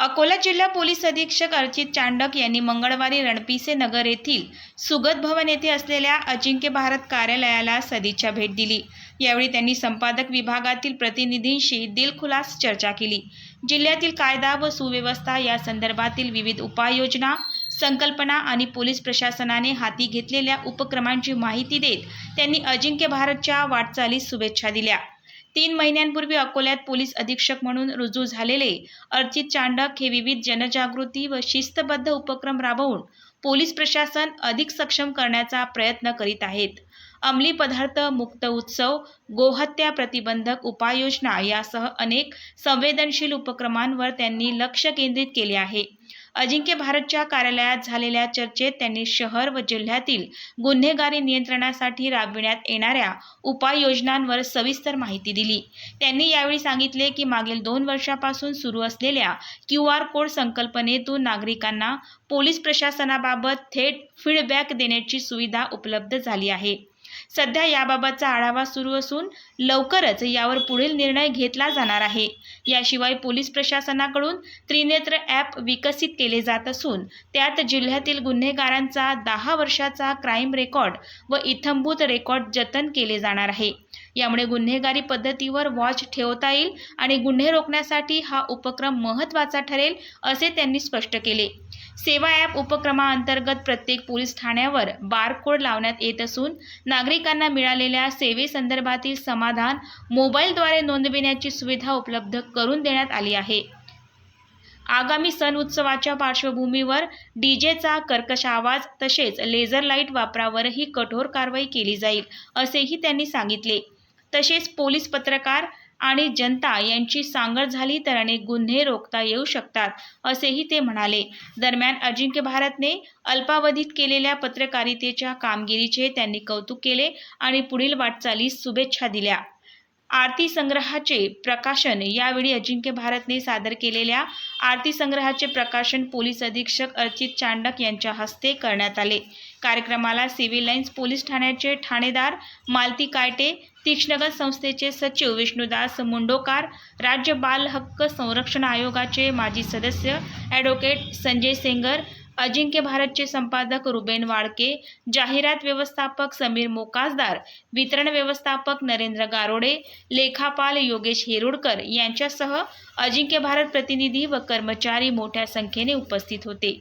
अकोला जिल्हा पोलीस अधीक्षक अर्चित चांडक यांनी मंगळवारी रणपिसे नगर येथील सुगत भवन येथे असलेल्या अजिंक्य भारत कार्यालयाला सदिच्छा भेट दिली. यावेळी त्यांनी संपादक विभागातील प्रतिनिधींशी दिलखुलास चर्चा केली. जिल्ह्यातील कायदा व सुव्यवस्था या संदर्भातील विविध उपाययोजना संकल्पना आणि पोलीस प्रशासनाने हाती घेतलेल्या उपक्रमांची माहिती देत त्यांनी अजिंक्य भारतच्या वाटचालीस शुभेच्छा दिल्या. तीन महिन्यांपूर्वी अकोल्यात पोलीस अधीक्षक म्हणून रुजू झालेले अर्चित चांडक हे विविध जनजागृती व शिस्तबद्ध उपक्रम राबवून पोलीस प्रशासन अधिक सक्षम करण्याचा प्रयत्न करीत आहेत. अंमली पदार्थ मुक्त उत्सव गोहत्या प्रतिबंधक उपाययोजना यासह अनेक संवेदनशील उपक्रमांवर त्यांनी लक्ष केंद्रित केले आहे. अजिंक्य भारतच्या कार्यालयात झालेल्या चर्चेत त्यांनी शहर व जिल्ह्यातील गुन्हेगारी नियंत्रणासाठी राबविण्यात येणाऱ्या उपाययोजनांवर सविस्तर माहिती दिली. त्यांनी यावेळी सांगितले की मागील दोन वर्षापासून सुरू असलेल्या क्यू आर कोड संकल्पनेतून नागरिकांना पोलीस प्रशासनाबाबत थेट फीडबॅक देण्याची सुविधा उपलब्ध झाली आहे. सध्या याबाबतचा आढावा सुरू असून लवकरच यावर पुढील निर्णय घेतला जाणार आहे. याशिवाय पोलीस प्रशासनाकडून त्रिनेत्र ॲप विकसित केले जात असून त्यात जिल्ह्यातील गुन्हेगारांचा दहा वर्षाचा क्राईम रेकॉर्ड व इथंभूत रेकॉर्ड जतन केले जाणार आहे. यामुळे गुन्हेगारी पद्धतीवर वॉच ठेवता येईल आणि गुन्हे रोखण्यासाठी हा उपक्रम महत्त्वाचा ठरेल असे त्यांनी स्पष्ट केले. सेवा ॲप उपक्रमाअंतर्गत प्रत्येक पोलीस ठाण्यावर बारकोड लावण्यात येत असून नागरिकांना मिळालेल्या सेवेसंदर्भातील समाधान मोबाईलद्वारे नोंदविण्याची सुविधा उपलब्ध करून देण्यात आली आहे. आगामी सण उत्सवाच्या पार्श्वभूमीवर डीजेचा कर्कश आवाज तसेच लेझर लाइट वापरावरही कठोर कारवाई केली जाईल असेही त्यांनी सांगितले. तसेच पोलीस पत्रकार आणि जनता यांची सांगड झाली तर अनेक गुन्हे रोखता येऊ शकतात असेही ते म्हणाले. दरम्यान अजिंक्य भारतने अल्पावधीत केलेल्या पत्रकारितेच्या कामगिरीचे त्यांनी कौतुक केले आणि पुढील वाटचालीस शुभेच्छा दिल्या. आरती संग्रहाचे प्रकाशन यावेळी अजिंक्य भारतने सादर केलेल्या आरती संग्रहाचे प्रकाशन पोलीस अधीक्षक अर्चित चांडक यांच्या हस्ते करण्यात आले. कार्यक्रमाला सिव्हिल लाईन्स पोलीस ठाण्याचे ठाणेदार मालती कायटे तीक्ष्णगत संस्थेचे सचिव विष्णुदास मुंडोकार राज्य बाल हक्क संरक्षण आयोगाचे माजी सदस्य ॲडव्होकेट संजय सेंगर अजिंक्य भारतचे संपादक रुबेन वाडके जाहिरात व्यवस्थापक समीर मोकासदार वितरण व्यवस्थापक नरेंद्र गारोडे लेखापाल योगेश हिरुडकर यांच्यासह अजिंक्य भारत प्रतिनिधी व कर्मचारी मोठ्या संख्येने उपस्थित होते.